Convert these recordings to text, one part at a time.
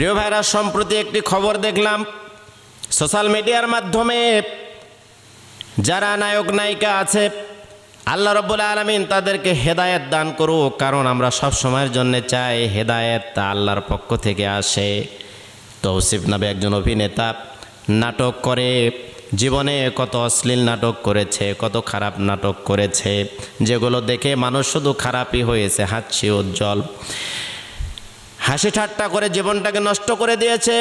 প্রিয় ভাইরা, সম্প্রতি একটি খবর দেখলাম। সোশ্যাল মিডিয়ার মাধ্যমে যারা নায়ক, নায়িকা আছে, আল্লাহ রব্বুল আলমিন তাদেরকে হেদায়েত দান করুক, কারণ আমরা সব সময়ের জন্য চাই হেদায়েত তা আল্লাহর পক্ষ থেকে আসে। তৌসিফ নামে একজন অভিনেতা নাটক করে, জীবনে কত অশ্লীল নাটক করেছে, কত খারাপ নাটক করেছে, যেগুলো দেখে মানুষ শুধু খারাপই হয়েছে হাসি উজ্জ্বল। হাসি ঠাট্টা করে জীবনটাকে নষ্ট করে দিয়েছে।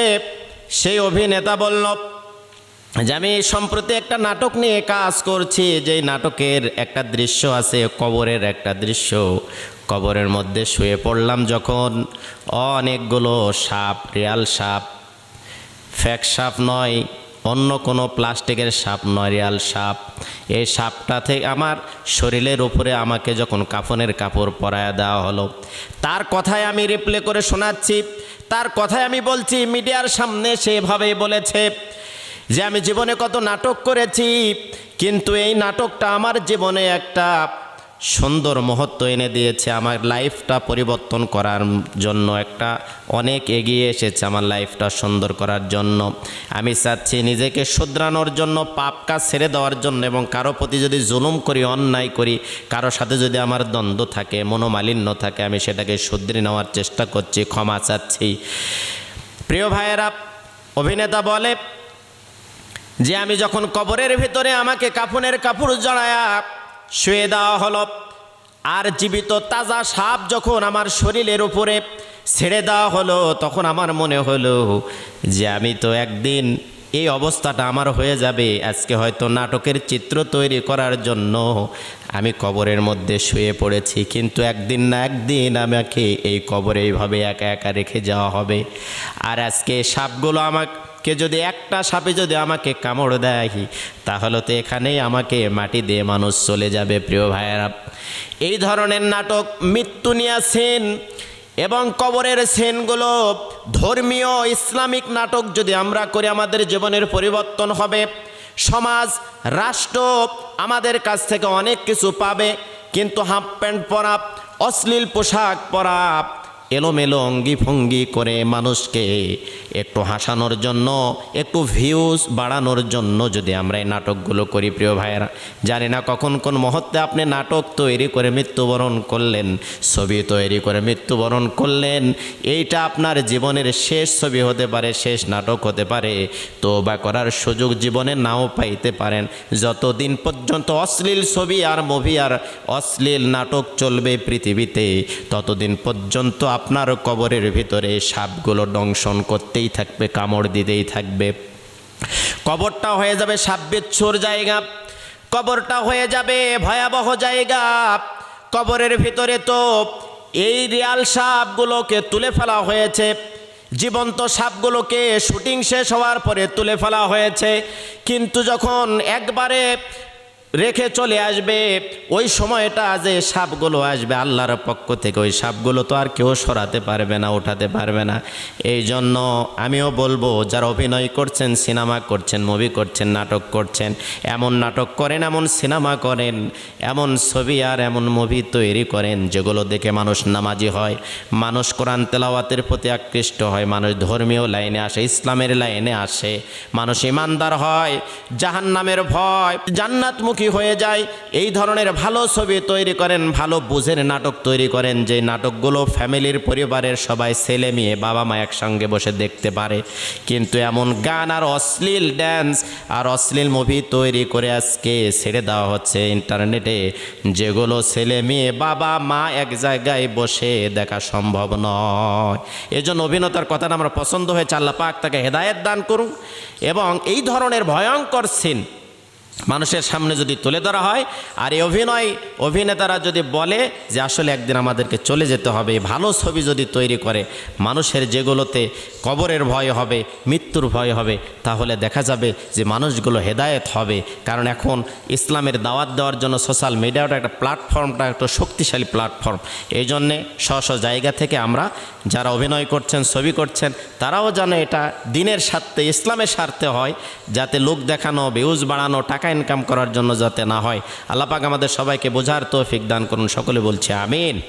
সেই অভিনেতা বলল, যে আমি সম্প্রতি একটা নাটক নিয়ে কাজ করছি, যেই নাটকের একটা দৃশ্য আছে, কবরের একটা দৃশ্য। কবরের মধ্যে শুয়ে পড়লাম যখন অনেকগুলো সাপ, রিয়াল সাপ, ফ্যাক সাপ নয় অন্য কোনো প্লাস্টিকের সাপ নয়, রিয়াল সাপ। এই সাপটা থেকে আমার শরীরের উপরে আমাকে যখন কাফনের কাপড় পরায় দেওয়া হলো, তার কথায় আমি রিপ্লে করে শোনাচ্ছি। তার কথায় আমি বলছি, মিডিয়ার সামনে সেভাবেই বলেছে যে, আমি জীবনে কত নাটক করেছি, কিন্তু এই নাটকটা আমার জীবনে একটা সুন্দর মহত্ব এনে দিয়েছে আমার লাইফটা পরিবর্তন করার জন্য। একটা অনেক এগিয়ে এসেছে আমার লাইফটা সুন্দর করার জন্য। আমি চাচ্ছি নিজেকে শুধরানোর জন্য, পাপ কাজ ছেড়ে দেওয়ার জন্য এবং কারও প্রতি যদি জুলুম করি, অন্যায় করি, কারও সাথে যদি আমার দ্বন্দ্ব থাকে, মনোমালিন্য থাকে, আমি সেটাকে শুধরে নেওয়ার চেষ্টা করছি, ক্ষমা চাচ্ছি। প্রিয় ভাইয়েরা, অভিনেতা বলে যে, আমি যখন কবরের ভিতরে আমাকে কাফনের কাপড় জড়ায়া শুয়ে দেওয়া হলো। আর জীবিত তাজা সাপ যখন আমার শরীরের উপরে ছেড়ে দেওয়া হলো, তখন আমার মনে হলো যে আমি তো একদিন এই অবস্থাটা আমার হয়ে যাবে। আজকে হয়তো নাটকের চিত্র তৈরি করার জন্য আমি কবরের মধ্যে শুয়ে পড়েছি, কিন্তু একদিন না একদিন আমাকে এই কবরে এইভাবে একা একা রেখে যাওয়া হবে। আর আজকে সাপগুলো আমাকে কে যদি একটা সাপে যদি আমাকে কামড় দেয়, তাহলে তো এখানেই আমাকে মাটি দিয়ে মানুষ চলে যাবে, প্রিয় ভাইয়েরা। এই ধরনের নাটক, মৃত্যু নিয়ে সেন এবং কবরের সেনগুলো ধর্মীয় ইসলামিক নাটক যদি আমরা করি, আমাদের জীবনের পরিবর্তন হবে। সমাজ, রাষ্ট্র আমাদের কাছ থেকে অনেক কিছু পাবে, কিন্তু হাফ প্যান্ট পরা, অশ্লীল পোশাক পরা এলোমেলো অঙ্গি ভঙ্গি করে মানুষকে একটু হাসানোর জন্য, একটু ভিউজ বাড়ানোর জন্য যদি আমরা এই নাটকগুলো করি, প্রিয় ভাইয়েরা। জানি না কখন কোন মুহূর্তে আপনি নাটক তৈরি করে মৃত্যুবরণ করলেন, ছবি তৈরি করে মৃত্যুবরণ করলেন, এইটা আপনার জীবনের শেষ ছবি হতে পারে, শেষ নাটক হতে পারে তো বা করার সুযোগ জীবনে নাও পাইতে পারেন। যতদিন পর্যন্ত অশ্লীল ছবি আর মুভি আর অশ্লীল নাটক চলবে পৃথিবীতে, ততদিন পর্যন্ত আপনার কবরের ভিতরে সাপগুলো দংশন করতেই থাকবে, কামড় দিতেই থাকবে। কবরটা হয়ে যাবে সাপ জায়গা, কবরটা হয়ে যাবে ভয়াবহ জায়গা। কবরের ভিতরে তো এই রিয়াল সাপগুলোকে তুলে ফেলা হয়েছে, জীবন্ত সাপগুলোকে শুটিং শেষ হওয়ার পরে তুলে ফেলা হয়েছে। কিন্তু যখন একবারে রেখে চলে আসবে। ওই সময়টা যে সাপগুলো আসবে আল্লাহর পক্ষ থেকে, ওই সাপগুলো তো আর কেউ সরাতে পারবে না ওঠাতে পারবে না। এই জন্য আমিও বলব, যারা অভিনয় করছেন, সিনেমা করছেন, মুভি করছেন, নাটক করছেন, এমন নাটক করেন, এমন সিনেমা করেন, এমন ছবি আর এমন মুভি তৈরি করেন, যেগুলো দেখে মানুষ নামাজি হয়, মানুষ কোরআন তেলাওয়াতের প্রতি আকৃষ্ট হয়, মানুষ ধর্মীয় লাইনে আসে, ইসলামের লাইনে আসে, মানুষ ইমানদার হয়, জাহান্নামের ভয় জান্নাতমুখী হয়ে যায়? এই ধরনের ভালো ছবি তৈরি করেন, ভালো বুঝের নাটক তৈরি করেন, যে নাটকগুলো ফ্যামিলির পরিবারের সবাই ছেলে মেয়ে, বাবা মা একসঙ্গে বসে দেখতে পারে। কিন্তু এমন গান আর অশ্লীল ড্যান্স আর অশ্লীল মুভি তৈরি করে আজকে ছেড়ে দেওয়া হচ্ছে ইন্টারনেটে যেগুলো ছেলে মেয়ে, বাবা মা এক জায়গায় বসে দেখা সম্ভব নয়। এজন্য অভিনেতার কথাটা আমরা পছন্দ হয়েছে, আল্লাহ পাক তাকে হেদায়েত দান করুন এবং এই ধরনের ভয়ঙ্কর সিন মানুষের সামনে যদি তুলে ধরা হয়, আর এই অভিনয়, অভিনেতারা যদি বলে যে আসলে একদিন আমাদেরকে চলে যেতে হবে ভালো ছবি যদি তৈরি করে, মানুষের যেগুলোতে কবরের ভয় হবে, মৃত্যুর ভয় হবে, তাহলে দেখা যাবে যে মানুষগুলো হেদায়েত হবে। কারণ এখন ইসলামের দাওয়াত দেওয়ার জন্য সোশ্যাল মিডিয়াটা একটা প্ল্যাটফর্মটা একটা শক্তিশালী প্ল্যাটফর্ম এই জন্যে স্ব স্ব জায়গা থেকে আমরা যারা অভিনয় করছেন, ছবি করছেন, তারাও যেন এটা দিনের স্বার্থে, ইসলামের স্বার্থে হয়, যাতে লোক দেখানো ভিউজ বাড়ানো, টাকা ইনকাম করার জন্য যাতে না হয়। আল্লাপাক আমাদের সবাইকে বোঝার তৌফিক দান করুন, সকলে বলছে আমিন।